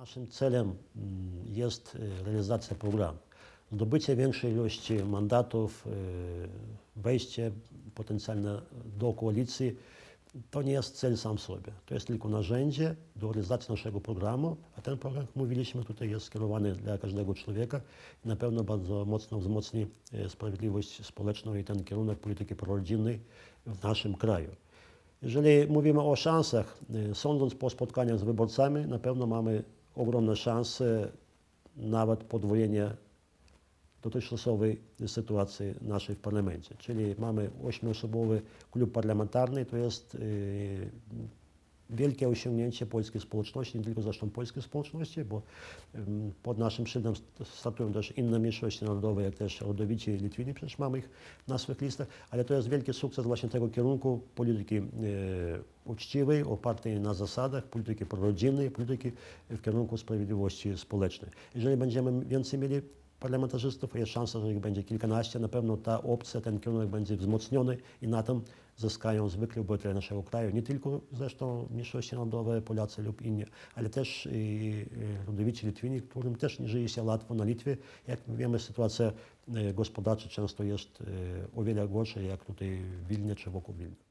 Naszym celem mm, jest e, realizacja programu. Zdobycie większej ilości mandatów, e, wejście potencjalne do koalicji to nie jest cel sam sobie. To jest tylko narzędzie do realizacji naszego programu, a ten program, jak mówiliśmy, tutaj jest skierowany dla każdego człowieka i na pewno bardzo mocno wzmocni e, sprawiedliwość społeczną i ten kierunek polityki prorodzinnej w naszym kraju. Jeżeli mówimy o szansach, y, sądząc po spotkaniach z wyborcami, na pewno mamy ogromne szanse, nawet podwojenie dotychczasowej sytuacji naszej w parlamencie. Czyli mamy ośmioosobowy klub parlamentarny, to jest y, wielkie osiągnięcie polskiej społeczności, nie tylko zresztą polskiej społeczności, bo pod naszym szyldem st- startują też inne mniejszości narodowe, jak też Rodowici Litwini, przecież mamy ich na swych listach, ale to jest wielki sukces właśnie tego kierunku polityki e, uczciwej, opartej na zasadach, polityki prorodzinnej, polityki w kierunku sprawiedliwości społecznej. Jeżeli będziemy więcej mieli parlamentarzystów, jest szansa, że ich będzie kilkanaście, na pewno ta opcja, ten kierunek będzie wzmocniony i na tym zyskają zwykli obywatele naszego kraju, nie tylko zresztą mniejszości narodowe, Polacy lub inni, ale też i Ludowici Litwini, którym też nie żyje się łatwo na Litwie. Jak wiemy, sytuacja e, gospodarcza często jest e, o wiele gorsza, jak tutaj w Wilnie czy wokół Wilna.